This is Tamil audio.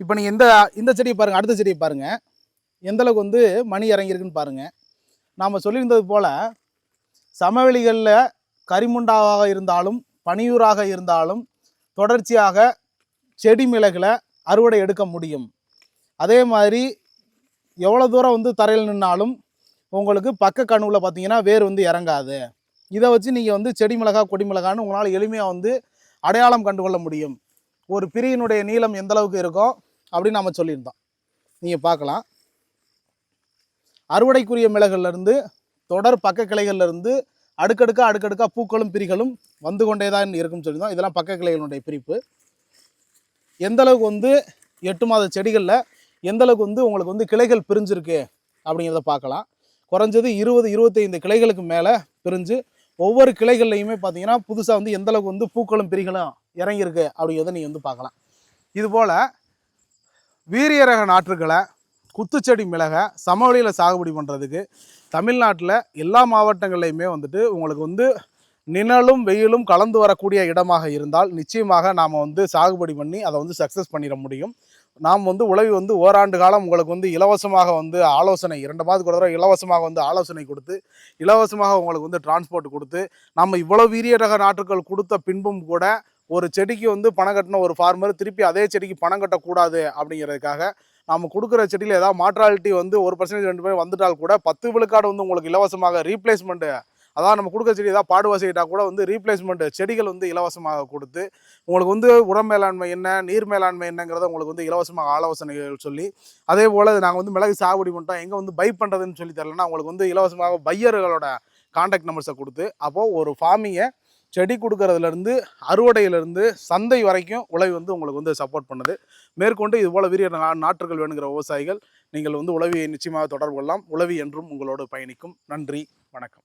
இப்போ நீங்கள் இந்த இந்த செடியை பாருங்கள் அடுத்த செடியை பாருங்கள் எந்த அளவுக்கு வந்து மணி இறங்கியிருக்குன்னு பாருங்கள் நாம் சொல்லியிருந்தது போல் சமவெளிகளில் கரிமுண்டாவாக இருந்தாலும் பனியூராக இருந்தாலும் தொடர்ச்சியாக செடி மிளகில் அறுவடை எடுக்க முடியும். அதே மாதிரி எவ்வளோ தூரம் வந்து தரையில் நின்னாலும் உங்களுக்கு பக்க கணுவில் பார்த்தீங்கன்னா வேர் வந்து இறங்காது. இதை வச்சு நீங்கள் வந்து செடி மிளகா கொடி மிளகான்னு உங்களால் எளிமையாக வந்து அடையாளம் கண்டுகொள்ள முடியும். ஒரு பிரியினுடைய நீளம் எந்தளவுக்கு இருக்கோ அப்படின்னு நம்ம சொல்லியிருந்தோம். நீங்கள் பார்க்கலாம். அறுவடைக்குரிய மிளகுலேருந்து தொடர் பக்க கிளைகள்லேருந்து இருந்து அடுக்கடுக்கா அடுக்கடுக்கா பூக்களும் பிரிகளும் வந்து கொண்டே தான் இருக்கும்னு சொல்லியிருந்தோம். இதெல்லாம் பக்க கிளைகளுடைய பிரிப்பு. எந்த அளவுக்கு வந்து எட்டு மாத செடிகளில் எந்த அளவுக்கு வந்து உங்களுக்கு வந்து கிளைகள் பிரிஞ்சிருக்கு அப்படிங்கிறத பார்க்கலாம். குறைஞ்சது இருபது இருபத்தைந்து கிளைகளுக்கு மேலே பிரிஞ்சு ஒவ்வொரு கிளைகள்லையுமே பார்த்தீங்கன்னா புதுசாக வந்து எந்தளவுக்கு வந்து பூக்களும் பிரிகளும் இறங்கியிருக்கு அப்படிங்கிறத நீங்கள் வந்து பார்க்கலாம். இதுபோல் வீரிய ரக நாற்றுகளை குத்துச்செடி மிளகை சமவெளியில் சாகுபடி பண்ணுறதுக்கு தமிழ்நாட்டில் எல்லா மாவட்டங்கள்லையுமே வந்துட்டு உங்களுக்கு வந்து நிழலும் வெயிலும் கலந்து வரக்கூடிய இடமாக இருந்தால் நிச்சயமாக நாம் வந்து சாகுபடி பண்ணி அதை வந்து சக்ஸஸ் பண்ணிட முடியும். நாம் வந்து உழவி வந்து ஓராண்டு காலம் உங்களுக்கு வந்து இலவசமாக வந்து ஆலோசனை இரண்டு மாதத்துக்கு ஒரு தடவை இலவசமாக வந்து ஆலோசனை கொடுத்து இலவசமாக உங்களுக்கு வந்து டிரான்ஸ்போர்ட் கொடுத்து நம்ம இவ்வளோ வீரிய ரக கொடுத்த பின்பும் கூட ஒரு செடிக்கு வந்து பணம் கட்டின ஒரு ஃபார்மர் திருப்பி அதே செடிக்கு பணம் கட்டக்கூடாது அப்படிங்கிறதுக்காக நம்ம கொடுக்குற செடியில் ஏதாவது மாற்றாலிட்டி வந்து ஒரு பர்சன்டேஜ் ரெண்டு பேரும் வந்துட்டால் கூட பத்து விழுக்காடு வந்து உங்களுக்கு இலவசமாக ரீப்ளேஸ்மெண்ட்டு அதாவது நம்ம கொடுக்குற செடி ஏதாவது பாடுவாசிக்கிட்டால் கூட வந்து ரீப்ளேஸ்மெண்ட் செடிகள் வந்து இலவசமாக கொடுத்து உங்களுக்கு வந்து உரம் மேலாண்மை என்ன நீர் மேலாண்மை என்னங்கிறத உங்களுக்கு வந்து இலவசமாக ஆலோசனைகள் சொல்லி அதே போல் நாங்கள் வந்து மிளகு சாகுபடி பண்ணிட்டோம் எங்கே வந்து பை பண்ணுறதுன்னு சொல்லி தரலன்னா உங்களுக்கு வந்து இலவசமாக பையர்களோட காண்டாக்ட் நம்பர்ஸை கொடுத்து அப்போது ஒரு ஃபார்மிங்கை செடி கொடுக்கறதுலேருந்து அறுவடையிலேருந்து சந்தை வரைக்கும் உழவி வந்து உங்களுக்கு வந்து சப்போர்ட் பண்ணுது. மேற்கொண்டு இது போல் வீரிய நா- நாற்றுகள் வேணுங்கிற விவசாயிகள் நீங்கள் வந்து உழவியை நிச்சயமாக தொடர்பு கொள்ளலாம். உழவி என்றும் உங்களோடு பயணிக்கும். நன்றி. வணக்கம்.